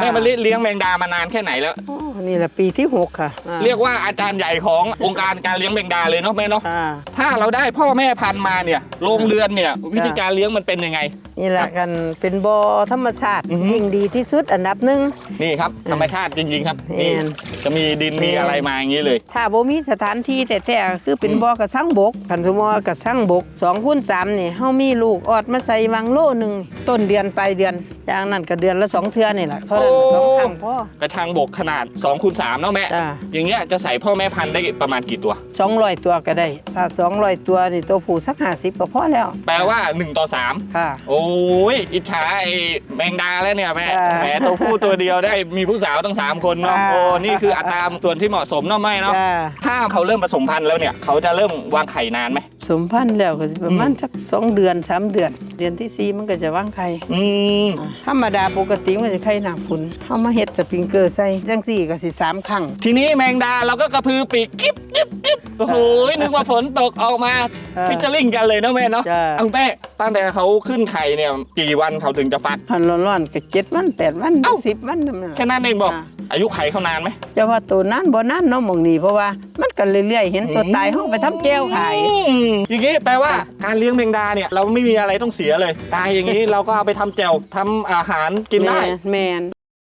แม่มะลิเลี้ยงแมงดามานานแค่ไหนแล้ว นี่แหละปีที่หกค่ะอ่าเรียกว่าอาจารย์ใหญ่ขององค์การการเลี้ยงแมงดาเลยเนาะแม่เนาะอ่า ถ้าเราได้พ่อแม่พันธุ์มาเนี่ยโรงเรือนเนี่ย วิธีการเลี้ยงมันเป็นยังไง นี่แหละกันเป็นบ่อธรรมชาติอือฮึ ยิ่งดีที่สุดอันดับหนึ่ง นี่ครับธรรมชาติจริงๆครับนี่แม่น จะมีดินมีอะไรมาอย่างนี้เลย ถ้าบ่มีสถานที่แต่แต่ๆคือเป็นบ่อกระสังบกคันสมมติว่ากระสังบก2คูณ3นี่เฮามีลูกออดมาใส่วังโลหนึงต้นเดือนปลายเดือนอย่างนั้นก็เดือนละสองเทื่อนี่แหละเท่านั้นโอ้สองครั้งพอกระชังบกขนาด2คูณ3เนาะแม่ จ้าอย่างเงี้ยจะใส่พ่อแม่พันธุ์ได้ประมาณกี่ตัว200ตัวก็ได้ถ้า200ตัวนี่ตัวผู้สัก50ก็พอแล้วแปลว่า 1 ต่อ 3 ค่ะ โอ้ย อิจฉาไอ้แมงดาแล้วเนี่ยแม่อ่าแหมตัวผู้ตัวเดียวได้มีผู้สาวตั้ง 3 คนเนาะอ่า โอ้นี่คืออัตราส่วนที่เหมาะสมเนาะไม่เนาะจ้าถ้าเขาเริ่มผสมพันธุ์แล้วเนี่ย เขาจะเริ่มวางไข่นานไหม สมพันธุ์แล้วก็สิประมาณอืมสักสองเดือนสามเดือน เดือนที่สี่มันก็จะวางไข่อืมธรรมดาปกติมันก็จะไข่หนาฝนเฮามาเฮ็ดสปริงเกอร์ใส่จังสี่ก็สิสามครั้งทีนี้แมงดาเราก็กระพือปีกกิ๊บกิ๊บกิ๊บโอ้โหนึกว่าฝนตกออกมาเออฟิชเชอร์ลิงกันเลยเนาะแม่เนาะจ้ะอังแป้ตั้งแต่เขาขึ้นไข่เนี่ยกี่วันเขาถึงจะฟักคันร้อนๆก็เจ็ดวันแปดวันเอ้าสิบวันนั่นแหละแค่นั้นเองบอกอ่าอายุไข่เขานานไหมจะว่าตัวนั้นบ่นั้นเนาะหมองนี้เพราะว่า มันก็เรื่อยๆ เห็นตัวตายเฮาไปทำแก้วขายอืมอย่างนี้แปลว่าการเลี้ยงแมงดาเนี่ยเราไม่มีอะไรต้องเสียเลย ตายอย่างนี้เราก็เอาไปทำแจ่วทำอาหารกินได้ แม่น